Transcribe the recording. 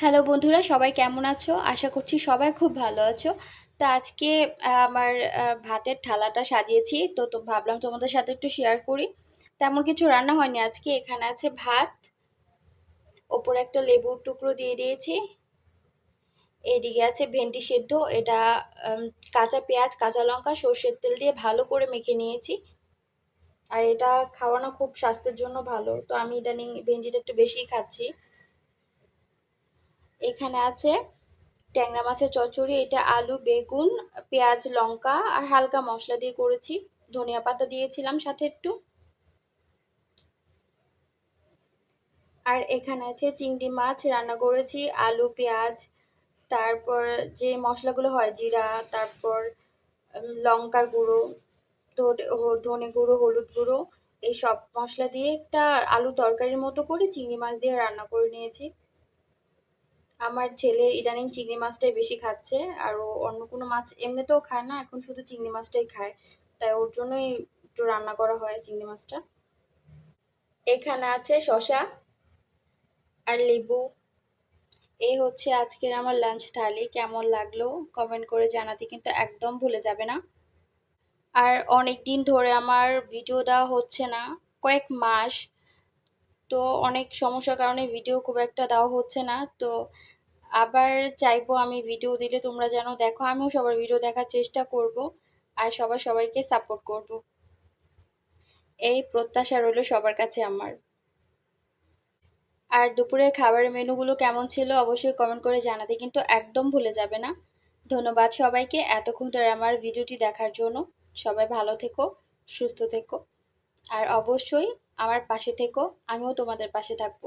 Hello বন্ধুরা, সবাই কেমন আছো? আশা করছি সবাই খুব ভালো আছো। তো আজকে আমার ভাতের থালাটা সাজিয়েছি, তো তো ভাবলাম তোমাদের সাথে একটু শেয়ার করি। তেমন কিছু রান্না হয়নি আজকে, এখানে আছে ভাত, ওপরে একটা লেবুর টুকরো দিয়ে দিয়েছি। এদিকে আছে ভেন্ডি সেদ্ধ, এটা কাঁচা পেঁয়াজ, কাঁচা লঙ্কা, সর্ষের তেল দিয়ে ভালো করে মেখে নিয়েছি। আর এটা খাওয়ানো খুব স্বাস্থ্যের জন্য ভালো, তো আমি ইদানিং ভেন্ডিটা একটু বেশিই খাচ্ছি। এখানে আছে ট্যাংরা মাছের চচ্চড়ি, এটা আলু, বেগুন, পেঁয়াজ, লঙ্কা আর হালকা মশলা দিয়ে করেছি। ধনিয়া পাতা দিয়েছিলাম সাথে একটু। আর এখানে আছে চিংড়ি মাছ, রান্না করেছি, আলু, পেঁয়াজ, তারপর যে মশলাগুলো হয়, জিরা, তারপর লঙ্কার গুঁড়ো ধনে গুঁড়ো, হলুদ গুঁড়ো, এই সব মশলা দিয়ে একটা আলু তরকারির মতো করে চিংড়ি মাছ দিয়ে রান্না করে নিয়েছি। আমার ছেলে ইদানিং চিংড়ি মাছটাই বেশি খাচ্ছে, আর ও অন্য কোনো মাছ এমনিতেও খায় না, এখন শুধু চিংড়ি মাছটাই খায়। তাই ওর জন্যই একটু রান্না করা হয় চিংড়ি মাছটা। এখানে আছে শসা আর লেবু। এই হচ্ছে আজকের আমার লাঞ্চ থালি, কেমন লাগল কমেন্ট করে জানাতে কিন্তু একদম ভুলে যাবে না। আর অনেক দিন ধরে আমার ভিডিও দেওয়া হচ্ছে না, কয়েক মাস। তো অনেক সমস্যার কারণে ভিডিও খুব একটা দেওয়া হচ্ছে না, তো আবার চাইব আমি ভিডিও দিলে তোমরা যেন দেখো আমিও সবার ভিডিও দেখার চেষ্টা করব আর সবাই সবাইকে সাপোর্ট করব। এই প্রত্যাশা রইল সবার কাছে আমার। আর দুপুরের খাবারের মেনুগুলো কেমন ছিল অবশ্যই কমেন্ট করে জানাতে কিন্তু একদম ভুলে যাবে না। ধন্যবাদ সবাইকে এতক্ষণ ধরে আমার ভিডিওটি দেখার জন্য। সবাই ভালো থেকো, সুস্থ থেকো। আর অবশ্যই আমার পাশে থেকো, আমিও তোমাদের পাশে থাকব।